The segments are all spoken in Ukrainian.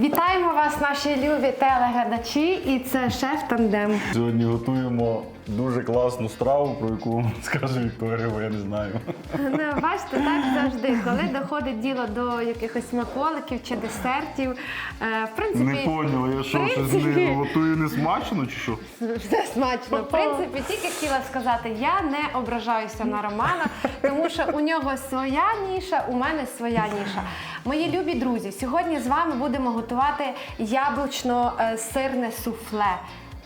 Вітаємо вас, наші любі телеглядачі, і це шеф тандем. Сьогодні готуємо дуже класну страву, про яку скаже Вікторія, бо я не знаю. Ну, бачите, так завжди, коли доходить діло до якихось смаколиків чи десертів. е, В принципі, Не поняла, я що, щось принципі- не готую не смачно чи що? Все смачно. В принципі, тільки хотіла сказати, я не ображаюся на Романа, тому що у нього своя ніша, у мене своя ніша. Мої любі друзі, сьогодні з вами будемо готувати яблучно-сирне суфле.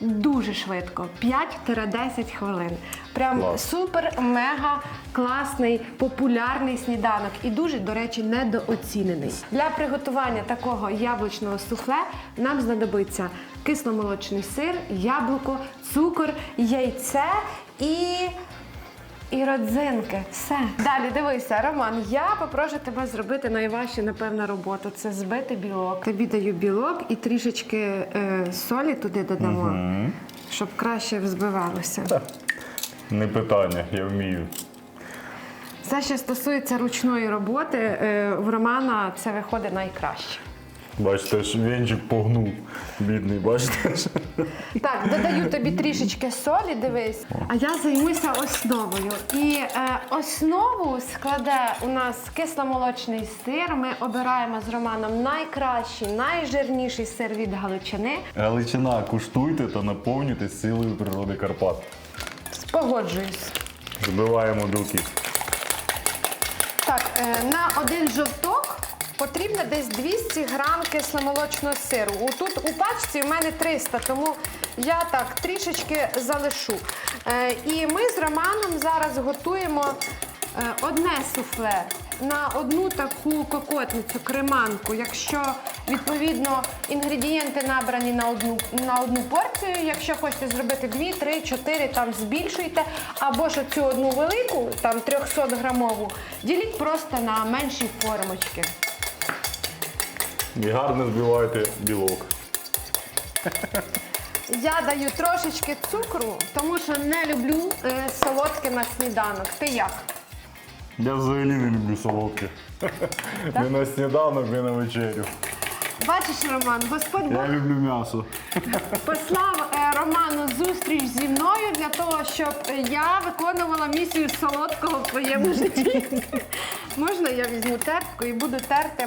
Дуже швидко, 5-10 хвилин. Прям Клас. супер, мега класний, популярний сніданок і дуже, до речі, недооцінений. Для приготування такого яблучного суфле нам знадобиться кисломолочний сир, яблуко, цукор, яйце і. І родзинки, все. Далі дивися, Роман. Я попрошу тебе зробити найважчу, напевно, роботу. Це збити білок. Тобі даю білок і трішечки е, солі туди додамо, щоб краще взбивалося. Не питання, я вмію. Все, що стосується ручної роботи, е, в Романа це виходить найкраще. Бачите, ж венчик погнув, бідний, бачите? Так, додаю тобі трішечки солі, дивись. А я займуся основою. І е, основу складе у нас кисломолочний сир. Ми обираємо з Романом найкращий, найжирніший сир від Галичини. Галичина, куштуйте та наповнюйте силою природи Карпат. Погоджуюсь. Збиваємо білки. Так, е, на один жовток потрібно десь 200 грам кисломолочного сиру. Тут у пачці в мене 300, тому я так трішечки залишу. Е, І ми з Романом зараз готуємо е, одне суфле на одну таку кокотницю, креманку. Якщо відповідно інгредієнти набрані на одну, на одну порцію, якщо хочете зробити 2, 3, 4, там збільшуйте, або ж цю одну велику, там 300 грамову, діліть просто на менші формочки. І гарно збивайте білок. Я даю трошечки цукру, тому що не люблю е, солодке на сніданок. Ти як? Я взагалі не люблю солодке. Не на сніданок, не на вечерю. Бачиш, Роман, Господь Бог Я люблю м'ясо. послав е, Роману зустріч зі мною для того, щоб е, я виконувала місію солодкого в твоєму житті. Можна я візьму тертку і буду терти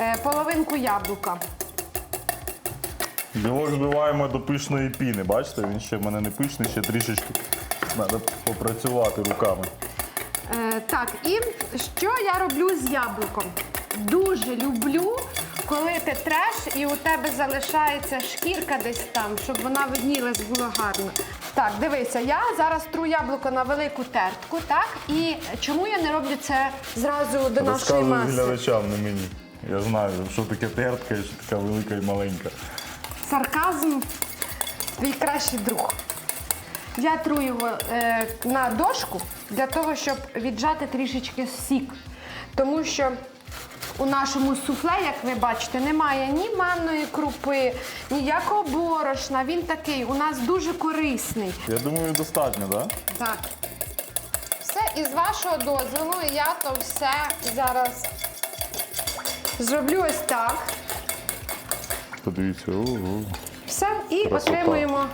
е, половинку яблука. Білок збиваємо до пишної піни. Бачите, він ще в мене не пишний, ще трішечки. Треба попрацювати руками. Е, так, і що я роблю з яблуком? Дуже люблю, коли ти треш і у тебе залишається шкірка десь там, щоб вона виднілась було гарно. Так, дивися, я зараз тру яблуко на велику тертку, так? І чому я не роблю це зразу до нашої Розказую маси? глядачам, не мені. Я знаю, що таке тертка і що така велика і маленька. Сарказм твій кращий друг. Я тру його е, на дошку для того, щоб віджати трішечки сік. Тому що у нашому суфле, як ви бачите, немає ні манної крупи, ніякого борошна. Він такий у нас дуже корисний. Я думаю, достатньо, так? Да? Так. Все, і з вашого дозволу я то все зараз зроблю ось так. Подивіться, ого. Все, і Красота. отримуємо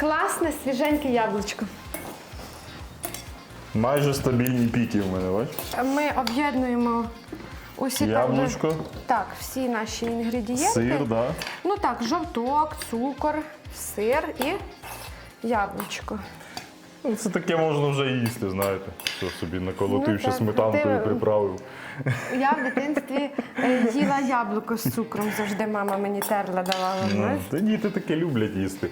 класне свіженьке яблучко. Майже стабільні піки в мене, бачиш? Ми об'єднуємо усі Яблучко. так, вже- так, всі наші інгредієнти. Сир, да? Ну так, жовток, цукор, сир і яблучко. Ну, Це таке можна вже їсти, знаєте. Що собі наколотив, Ну, ще так. сметанкою Ти- приправив. Я в дитинстві е, їла яблуко з цукром, завжди мама мені терла давала. Ну, та діти таке люблять їсти.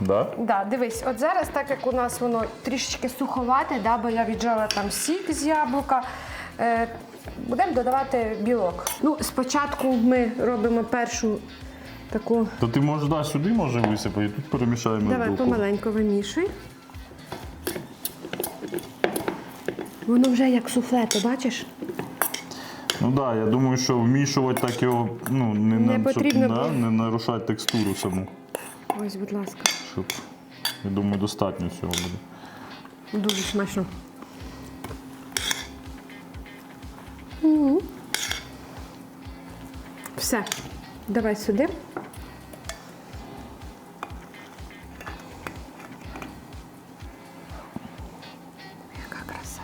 Да? Да, дивись, от зараз, так як у нас воно трішечки суховате, да, бо я віджала там сік з яблука. Е, будемо додавати білок. Ну, спочатку ми робимо першу таку. То ти можеш да, сюди може висипати, і тут перемішаємо. Давай з білком. помаленьку вимішуй. Воно вже як суфле, ти бачиш? Ну так, да, я думаю, що вмішувати так його ну, не, Не на- потрібно щоб, да, було. не нарушати текстуру саму. Ось, будь ласка. Щоб, я думаю, достатньо всього буде. Дуже смачно. Все. Давай сюди. Яка краса.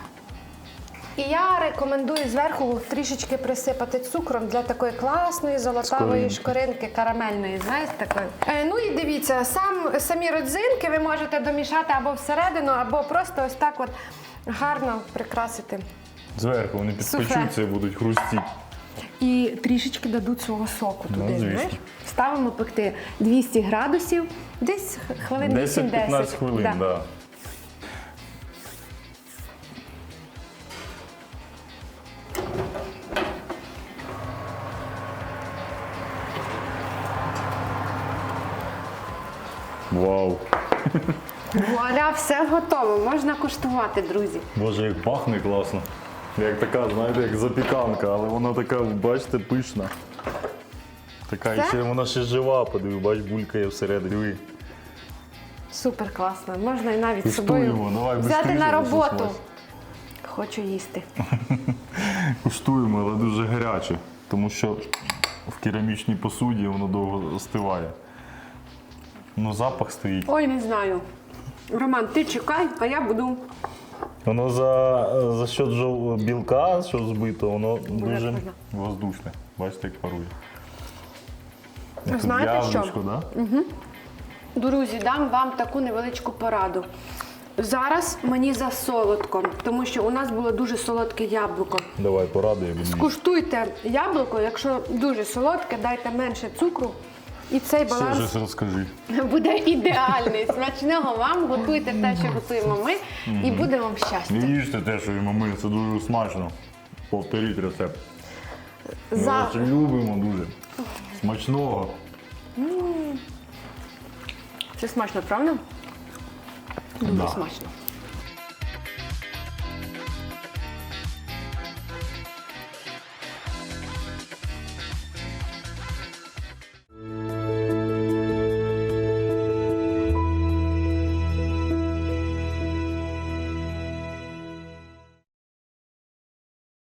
І я рекомендую зверху трішечки присипати цукром для такої класної золотавої Шкоринки. шкоринки карамельної, знаєте, такої. Е, ну і дивіться, сам, самі родзинки ви можете домішати або всередину, або просто ось так от гарно прикрасити. Зверху вони підпечуться і будуть хрустіти. І трішечки дадуть свого соку Ну, туди. звісно. знаєш? Ставимо пекти 200 градусів, десь хвилин 8-10. 10-15 хвилин, так. Да. Да. Вау! Вуаля, все готово. Можна куштувати, друзі. Боже, як пахне класно. Як така, знаєте, як запіканка, але вона така, бачите, пишна. Така, Це? і ще вона ще жива, подиви, бач, булькає всередині. Диви. Супер класно. Можна і навіть з собою давай взяти бистріше, на щось роботу. Хочу їсти. Куштуємо, але дуже гаряче, тому що в керамічній посуді воно довго остиває. Ну, запах стоїть. Ой, не знаю. Роман, ти чекай, а я буду. Воно за, за счет жов- білка, що збито, воно дуже воздушне. Бачите, як парує. Знаєте тут що? яблучко, Да? Друзі, дам вам таку невеличку пораду. Зараз мені за солодко, тому що у нас було дуже солодке яблуко. Давай, порадуй, я буду їсти. Куштуйте яблуко, якщо дуже солодке, дайте менше цукру. І цей Ще баланс щось розкажи. буде ідеальний. Смачного вам, готуйте те, що готуємо ми, і буде вам щастя. Не їжте те, що їмо ми, це дуже смачно. Повторіть рецепт. Ми За... вас любимо дуже. Смачного. Це смачно, правда? Дуже Да. смачно.